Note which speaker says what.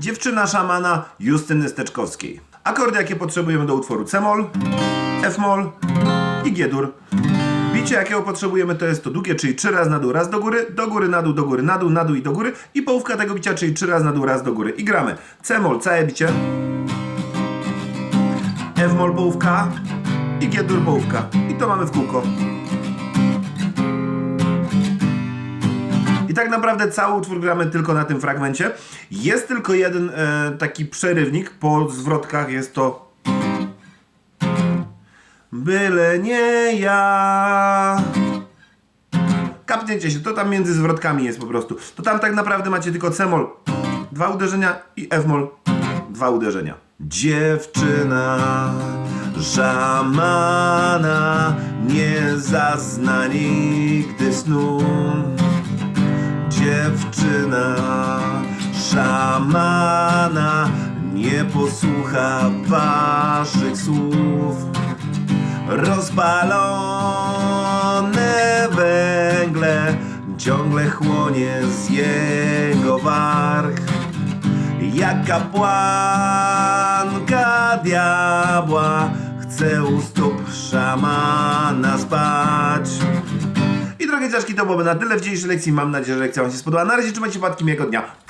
Speaker 1: Dziewczyna szamana Justyny Steczkowskiej. Akordy, jakie potrzebujemy do utworu C-moll, F-moll i G-dur. Bicie, jakiego potrzebujemy, to jest to długie, czyli trzy razy na dół, raz do góry, do góry, na dół, do góry, na dół, na dół i do góry. I połówka tego bicia, czyli trzy razy na dół, raz do góry. I gramy C-moll, całe bicie. F-moll połówka i G-dur połówka. I to mamy w kółko. Tak naprawdę cały utwór gramy tylko na tym fragmencie. Jest tylko jeden e, taki przerywnik po zwrotkach, jest to Byle nie ja. Kapniecie się, to tam między zwrotkami jest po prostu. To tam tak naprawdę macie tylko C-moll, dwa uderzenia i F-moll, dwa uderzenia. Dziewczyna szamana nie zazna nigdy snu. Dziewczyna szamana nie posłucha waszych słów. Rozpalone węgle ciągle chłonie z jego warg. Jak kapłanka diabła chce u stóp szamana spać. I drogie dziadki, to byłoby na tyle w dzisiejszej lekcji. Mam nadzieję, że lekcja Wam się spodobała. Na razie trzymajcie się, patki miłego dnia.